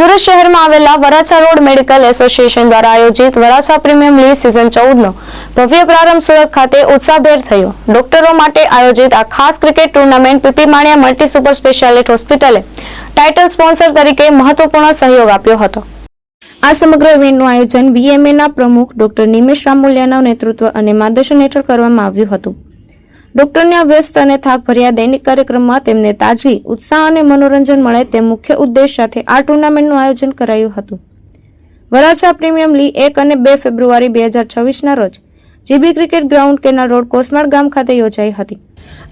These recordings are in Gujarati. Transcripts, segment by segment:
સુરત શહેરમાં આવેલા વરાછા રોડ મેડિકલ એસોસિએશન દ્વારા આયોજિત વરાછા પ્રીમિયમ લીગ સિઝન ચૌદનો ભવ્ય પ્રારંભ સુરત ખાતે ઉત્સાહભેર થયો. ડોક્ટરો માટે આયોજિત આ ખાસ cricket tournament PP Maniya multi super speciality હોસ્પિટલે ટાઇટલ સ્પોન્સર તરીકે મહત્વપૂર્ણ સહયોગ આપ્યો હતો. આ સમગ્ર ઇવેન્ટનું આયોજન વીએમએના પ્રમુખ ડોક્ટર નિમેશ રામુલિયાના નેતૃત્વ અને માર્ગદર્શન હેઠળ કરવામાં આવ્યું હતું. ડોક્ટરના વ્યસ્ત અને થાક ભર્યા દૈનિક કાર્યક્રમમાં તેમને તાજગી ઉત્સાહ અને મનોરંજન મળે તે મુખ્ય ઉદ્દેશ સાથે આ ટુર્નામેન્ટનું આયોજન કરાયું હતું. વરાછા પ્રીમિયમ લીગ એક અને બે ફેબ્રુઆરી બે હજાર છવ્વીસના રોજ GB cricket ground canal road Kosmal ગામ ખાતે યોજાઈ હતી.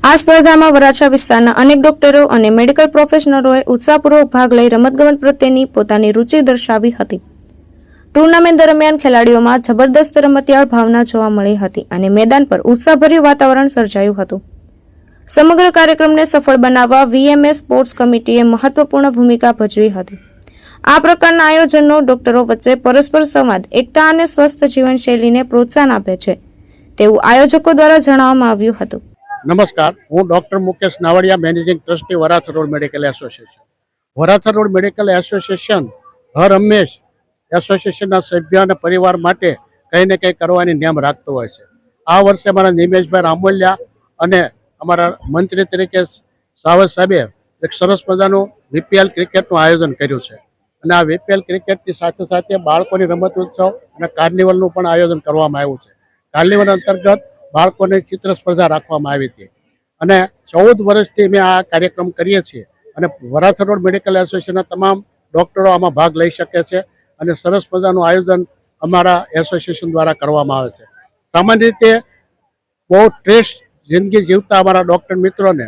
આ સ્પર્ધામાં વરાછા વિસ્તારના અનેક ડોક્ટરો અને મેડિકલ પ્રોફેશનલોએ ઉત્સાહપૂર્વક ભાગ લઈ રમતગમત પ્રત્યેની પોતાની રુચિ દર્શાવી હતી. ટુર્નામેન્ટ દરમિયાન ખેલાડીઓમાં જબરદસ્ત રમતિયાળ ભાવના જોવા મળી હતી અને મેદાન પર ઉત્સાહભર્યું વાતાવરણ સર્જાયું હતું. સમગ્ર કાર્યક્રમને સફળ બનાવવા વીએમએસ સ્પોર્ટ્સ કમિટીએ મહત્વપૂર્ણ ભૂમિકા ભજવી હતી. આ પ્રકારના આયોજનો ડોક્ટરો વચ્ચે પરસ્પર સંવાદ, એકતા અને સ્વસ્થ જીવનશૈલીને પ્રોત્સાહન આપે છે તેવું આયોજકો દ્વારા જણાવવામાં આવ્યું હતું. નમસ્કાર, હું doctor Mukesh Navadiya, managing trustee Varachha road medical association. Varachha road medical association, હર હંમેશ એસોસિએશનના સભ્ય અને પરિવાર માટે કંઈ ને કંઈ કરવાની નિયમ રાખતો હોય છે. આ વર્ષે મારા નિમેશભાઈ રામોલિયા અને અમારા મંત્રી તરીકે સાવજ સાહેબે એક સરસ મજાનું વીપીએલ ક્રિકેટનું આયોજન કર્યું છે. અને આ વીપીએલ ક્રિકેટની સાથે સાથે બાળકોની રમત ઉત્સવ અને કાર્નિવલનું પણ આયોજન કરવામાં આવ્યું છે. કાર્નિવલ અંતર્ગત બાળકોની ચિત્ર સ્પર્ધા રાખવામાં આવી હતી. અને ચૌદ વર્ષથી મેં આ કાર્યક્રમ કરીએ છીએ અને વરાછા રોડ મેડિકલ એસોસિએશનના તમામ ડૉક્ટરો આમાં ભાગ લઈ શકે છે. અને સરસ મજાનું આયોજન અમારા એસોસિએશન દ્વારા કરવામાં આવે છે. સામાન્ય રીતે બહુ સ્ટ્રેસ જિંદગી જીવતા અમારા ડૉક્ટર મિત્રોને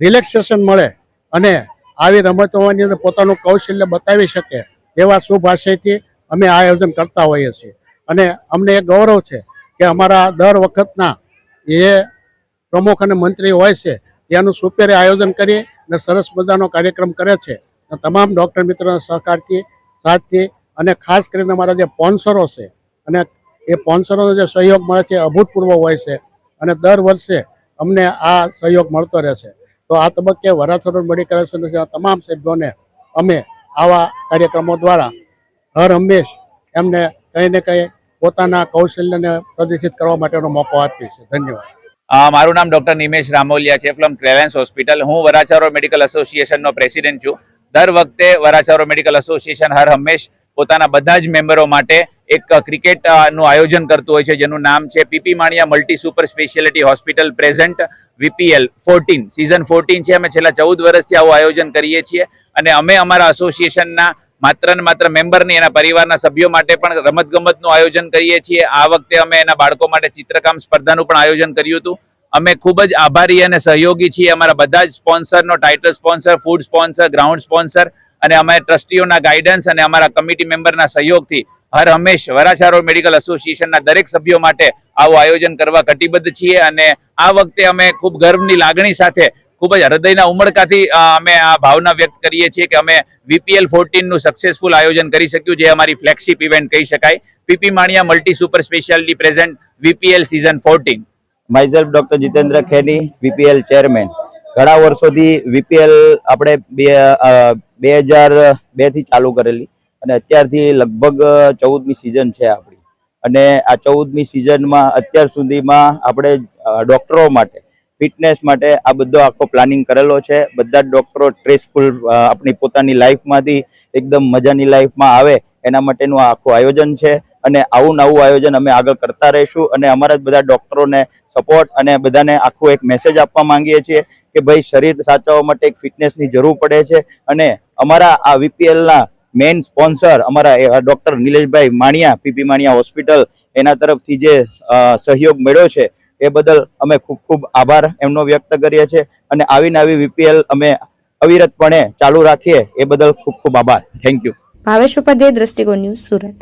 રિલેક્સેશન મળે અને આવી રમતોની અંદર પોતાનું કૌશલ્ય બતાવી શકે એવા શુભ આશયથી અમે આ આયોજન કરતા હોઈએ છીએ. અને અમને એ ગૌરવ છે કે અમારા દર વખતના એ પ્રમુખ અને મંત્રી હોય છે ત્યાંનું સુપેરે આયોજન કરી અને સરસ મજાનો કાર્યક્રમ કરે છે. તમામ ડૉક્ટર મિત્રોના સહકારથી, સાથથી અને ખાસ કરીને અમારા જે સ્પોન્સરો છે, અને એ સ્પોન્સરોનો જે સહયોગ મળે છે અભૂતપૂર્વ હોય છે. અને દર વર્ષે અમને આ સહયોગ મળતો રહેશે તો આ તબક્કે વરાછોડ મેડિકલ એસોસિએશનના તમામ સભ્યોને અમે આવા કાર્યક્રમો દ્વારા હર હંમેશ એમને કંઈ ને કંઈ પોતાના કૌશલ્યને પ્રદર્શિત કરવા માટેનો મોકો છીએ ધન્યવાદ. મારું નામ ડોક્ટર નિમેશ રામોલિયા છે, ફ્રોમ ટ્રેવેન્સ હોસ્પિટલ. હું વરાછારો મેડિકલ એસોસિએશનનો પ્રેસિડેન્ટ છું. દર વખતે વરાછારો મેડિકલ એસોસિએશન હર હંમેશ પોતાના બધા જ મેમ્બરો માટે એક ક્રિકેટનું આયોજન કરતું હોય છે, જેનું નામ છે PP Maniya multi super speciality hospital present VPL fourteen season fourteen છે, અમે છેલ્લા ચૌદ વર્ષથી આવું આયોજન કરીએ છીએ અને અમે અમારા એસોસિએશનના માત્ર ને માત્ર મેમ્બરની એના પરિવારના સભ્યો માટે પણ રમતગમતનું આયોજન કરીએ છીએ. આ વખતે અમે એના બાળકો માટે ચિત્રકામ સ્પર્ધાનું પણ આયોજન કર્યું હતું. અમે ખૂબ જ આભારી અને સહયોગી છીએ. અમારા બધા જ સ્પોન્સરનો title sponsor food sponsor ground sponsor અને અમે ટ્રસ્ટીઓના ગાઈડન્સ અને અમારા કમિટી મેમ્બરના સહયોગથી હર હંમેશ વરાછા રોડ મેડિકલ એસોસિએશનના દરેક સભ્યો માટે આવું આયોજન કરવા કટિબદ્ધ છીએ અને આ વખતે અમે ખૂબ ગર્વની લાગણી સાથે ખૂબ જ હૃદયના ઉમળકાથી અમે આ ભાવના વ્યક્ત કરીએ છીએ કે અમે વીપીએલ ફોર્ટીનનું સક્સેસફુલ આયોજન કરી શક્યું જે અમારી ફ્લેગશિપ ઇવેન્ટ કહી શકાય. PP Maniya multi super speciality present VPL season fourteen organiser doctor Jitendra Kheni VPL chairman ઘણા વર્ષોથી વીપીએલ આપણે બે બે હજાર બેથી ચાલુ કરેલી અને અત્યારથી લગભગ ચૌદમી સિઝન છે આપણી. અને આ ચૌદમી સિઝનમાં અત્યાર સુધીમાં આપણે ડોક્ટરો માટે ફિટનેસ માટે આ બધો આખો પ્લાનિંગ કરેલો છે. બધા જ ડોક્ટરો સ્ટ્રેસફુલ આપણી પોતાની લાઈફમાંથી એકદમ મજાની લાઈફમાં આવે એના માટેનું આ આખું આયોજન છે. અને આવું નવું આયોજન અમે આગળ કરતા રહીશું અને અમારા બધા ડોક્ટરોને સપોર્ટ અને બધાને આખું એક મેસેજ આપવા માંગીએ છીએ કે ભાઈ શરીર સાચવવા માટે એક ફિટનેસની જરૂર પડે છે. અને અમારા આ વીપીએલના મેઇન સ્પોન્સર અમારા doctor Nileshbhai Maniya, PP Maniya hospital એના તરફથી જે સહયોગ મળ્યો છે, એ બદલ અમે ખૂબ ખૂબ આભાર એમનો વ્યક્ત કરીએ છીએ. અને આવીને આવી વીપીએલ અમે અવિરતપણે ચાલુ રાખીએ, એ બદલ ખૂબ ખૂબ આભાર. થેન્ક યુ ભાવેશ ઉપાધ્યાય, દ્રષ્ટિકોણ ન્યૂઝ સુરત.